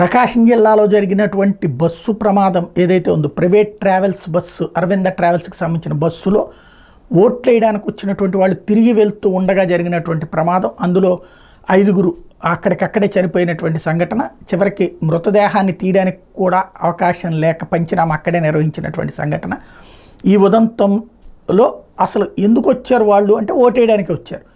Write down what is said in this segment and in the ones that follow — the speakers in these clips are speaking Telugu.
ప్రకాశం జిల్లాలో జరిగినటువంటి బస్సు ప్రమాదం ఏదైతే ఉందో ప్రైవేట్ ట్రావెల్స్ బస్సు అరవింద ట్రావెల్స్కి సంబంధించిన బస్సులో ఓట్లు వేయడానికి వచ్చినటువంటి వాళ్ళు తిరిగి వెళ్తూ ఉండగా జరిగినటువంటి ప్రమాదం. అందులో ఐదుగురు అక్కడికక్కడే చనిపోయినటువంటి సంఘటన. చివరికి మృతదేహాన్ని తీయడానికి కూడా అవకాశం లేక పంచనామా అక్కడే నిర్వహించినటువంటి సంఘటన. ఈ ఉదంతంలో అసలు ఎందుకు వచ్చారు వాళ్ళు? అంటే ఓటేయడానికి వచ్చారు.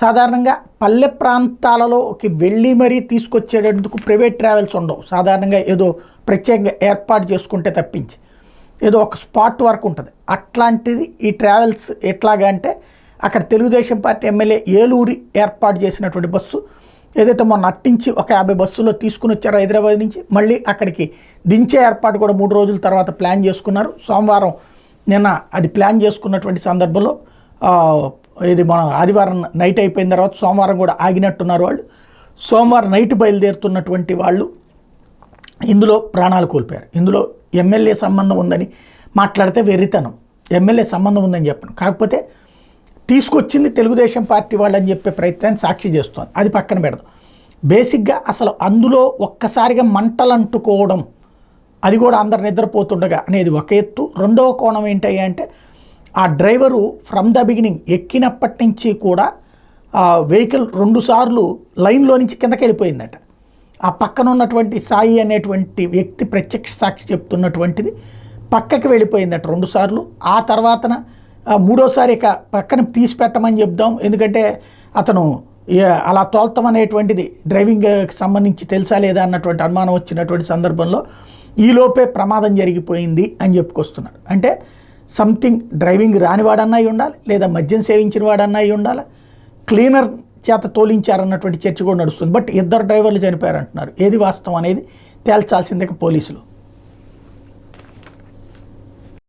సాధారణంగా పల్లె ప్రాంతాలలోకి వెళ్ళి మరీ తీసుకొచ్చేటందుకు ప్రైవేట్ ట్రావెల్స్ ఉండవు. సాధారణంగా ఏదో ప్రత్యేకంగా ఏర్పాటు చేసుకుంటే తప్పించి. ఏదో ఒక స్పాట్ వరకు ఉంటుంది. అట్లాంటిది ఈ ట్రావెల్స్ ఎట్లాగా అంటే అక్కడ తెలుగుదేశం పార్టీ ఎమ్మెల్యే ఏలూరి ఏర్పాటు చేసినటువంటి బస్సు. ఏదైతే మొన్న అట్టించి ఒక యాభై బస్సులో తీసుకుని వచ్చారో హైదరాబాద్ నుంచి మళ్ళీ అక్కడికి దించే ఏర్పాటు కూడా మూడు రోజుల తర్వాత ప్లాన్ చేసుకున్నారు. సోమవారం నిన్న అది ప్లాన్ చేసుకున్నటువంటి సందర్భంలో ఇది మన ఆదివారం నైట్ అయిపోయిన తర్వాత సోమవారం కూడా ఆగినట్టున్నారు వాళ్ళు. సోమవారం నైట్ బయలుదేరుతున్నటువంటి వాళ్ళు ఇందులో ప్రాణాలు కోల్పోయారు. ఇందులో ఎమ్మెల్యే సంబంధం ఉందని మాట్లాడితే వెర్రితనం. ఎమ్మెల్యే సంబంధం ఉందని చెప్పను. కాకపోతే తీసుకొచ్చింది తెలుగుదేశం పార్టీ వాళ్ళని చెప్పే ప్రయత్నాన్ని సాక్షి చేస్తోంది. అది పక్కన పెడదాం. బేసిక్గా అసలు అందులో ఒక్కసారిగా మంటలు అంటుకోవడం అది కూడా అందరు నిద్రపోతుండగా అనేది ఒక ఎత్తు. రెండవ కోణం ఏంటంటే అంటే ఆ డ్రైవరు ఫ్రమ్ ద బిగినింగ్ ఎక్కినప్పటి నుంచి కూడా ఆ వెహికల్ రెండుసార్లు లైన్లో నుంచి కిందకి వెళ్ళిపోయిందట. ఆ పక్కన ఉన్నటువంటి సాయి అనేటువంటి వ్యక్తి ప్రత్యక్ష సాక్షి చెప్తున్నటువంటిది పక్కకి వెళ్ళిపోయిందట రెండుసార్లు ఆ తర్వాతన మూడోసారి ఇక పక్కన తీసి పెట్టమని చెప్దాం. ఎందుకంటే అతను అలా తోల్తాం అనేటువంటిది డ్రైవింగ్కి సంబంధించి తెలుసా లేదా అన్నటువంటి అనుమానం వచ్చినటువంటి సందర్భంలో ఈలోపే ప్రమాదం జరిగిపోయింది అని చెప్పుకొస్తున్నాడు. అంటే సంథింగ్ డ్రైవింగ్ రానివాడన్నా అయి ఉండాలి లేదా మద్యం సేవించిన వాడన్నా అయి ఉండాలి. క్లీనర్ చేత తోలించారన్నటువంటి చర్చ కూడా నడుస్తుంది. బట్ ఇద్దరు డ్రైవర్లు చనిపోయారంటున్నారు. ఏది వాస్తవం అనేది తేల్చాల్సిందే పోలీసులు.